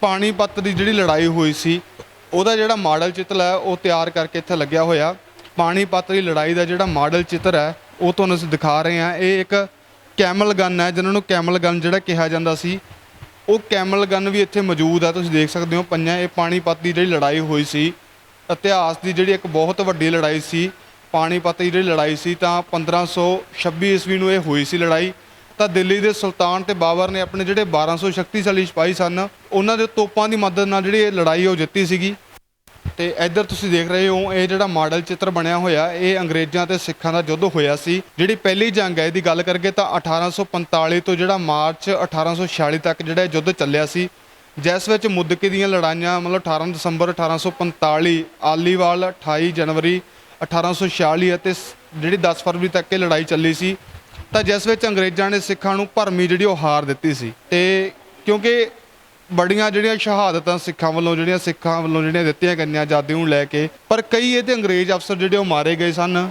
ਪਾਣੀਪਤ ਦੀ ਜਿਹੜੀ ਲੜਾਈ ਹੋਈ ਸੀ, ਉਹਦਾ ਜਿਹੜਾ ਮਾਡਲ ਚਿੱਤਰ ਹੈ, ਉਹ ਤਿਆਰ ਕਰਕੇ ਇੱਥੇ ਲੱਗਿਆ ਹੋਇਆ। ਪਾਣੀਪਤ ਦੀ ਲੜਾਈ ਦਾ ਜਿਹੜਾ ਮਾਡਲ ਚਿੱਤਰ ਹੈ, ਉਹ ਤੁਹਾਨੂੰ ਅਸੀਂ ਦਿਖਾ ਰਹੇ ਹਾਂ। ਇਹ ਇੱਕ ਕੈਮਲ ਗਨ ਹੈ ਜਿਹਨਾਂ ਨੂੰ ਕੈਮਲ ਗਨ ਜਿਹੜਾ ਕਿਹਾ ਜਾਂਦਾ ਸੀ। ਉਹ ਕੈਮਲ ਗਨ ਵੀ ਇੱਥੇ ਮੌਜੂਦ ਹੈ, ਤੁਸੀਂ ਦੇਖ ਸਕਦੇ ਹੋ ਪੰਜਾਂ, ਇਹ ਪਾਣੀਪਤ ਦੀ ਜਿਹੜੀ ਲੜਾਈ ਹੋਈ ਸੀ। ਇਤਿਹਾਸ ਦੀ ਜਿਹੜੀ ਇੱਕ ਬਹੁਤ ਵੱਡੀ ਲੜਾਈ ਸੀ ਪਾਣੀਪਤ ਦੀ ਜਿਹੜੀ ਲੜਾਈ ਸੀ, ਤਾਂ 1526 ਈਸਵੀ ਨੂੰ ਇਹ ਹੋਈ ਸੀ ਲੜਾਈ। ਤਾਂ ਦਿੱਲੀ ਦੇ ਸੁਲਤਾਨ ਤੇ ਬਾਬਰ ਨੇ ਆਪਣੇ ਜਿਹੜੇ 1200 ਸ਼ਕਤੀਸ਼ਾਲੀ ਸਿਪਾਹੀ ਸਨ, ਉਹਨਾਂ ਦੇ ਤੋਪਾਂ ਦੀ ਮਦਦ ਨਾਲ ਜਿਹੜੀ ਇਹ ਲੜਾਈ ਉਹ ਜਿੱਤੀ ਸੀਗੀ। ਤੇ ਇੱਧਰ ਤੁਸੀਂ ਦੇਖ ਰਹੇ ਹੋ, ਇਹ ਜਿਹੜਾ ਮਾਡਲ ਚਿੱਤਰ ਬਣਿਆ ਹੋਇਆ, ਇਹ ਅੰਗਰੇਜ਼ਾਂ ਤੇ ਸਿੱਖਾਂ ਦਾ ਯੁੱਧ ਹੋਇਆ ਸੀ। ਜਿਹੜੀ ਪਹਿਲੀ ਜੰਗ ਹੈ, ਇਹਦੀ ਗੱਲ ਕਰਕੇ ਤਾਂ 1845 ਤੋਂ ਜਿਹੜਾ ਮਾਰਚ 1846 ਤੱਕ ਜਿਹੜਾ ਯੁੱਧ ਚੱਲਿਆ ਸੀ, ਜਿਸ ਵਿੱਚ ਮੁੱਦਕੇ ਦੀਆਂ ਲੜਾਈਆਂ, ਮਤਲਬ 18 ਦਸੰਬਰ 1845 ਆਲੀਵਾਲ 28 ਜਨਵਰੀ 1846 ਅਤੇ ਜਿਹੜੀ 10 ਫਰਵਰੀ ਤੱਕ ਇਹ ਲੜਾਈ ਚੱਲੀ ਸੀ ਤਾਂ ਜਿਸ ਵਿੱਚ ਅੰਗਰੇਜ਼ਾਂ ਨੇ ਸਿੱਖਾਂ ਨੂੰ ਭਰਮੀ ਜਿਹੜੀ ਉਹ ਹਾਰ ਦਿੱਤੀ ਸੀ ਤੇ ਕਿਉਂਕਿ ਬੜੀਆਂ ਜਿਹੜੀਆਂ ਸ਼ਹਾਦਤਾਂ ਸਿੱਖਾਂ ਵੱਲੋਂ ਜਿਹੜੀਆਂ ਸਿੱਖਾਂ ਵੱਲੋਂ ਜਿਹੜੀਆਂ ਦਿੱਤੀਆਂ ਗਈਆਂ ਆਜ਼ਾਦੀ ਨੂੰ ਲੈ ਕੇ, ਪਰ ਕਈ ਇਹਦੇ ਅੰਗਰੇਜ਼ ਅਫਸਰ ਜਿਹੜੇ ਉਹ ਮਾਰੇ ਗਏ ਸਨ।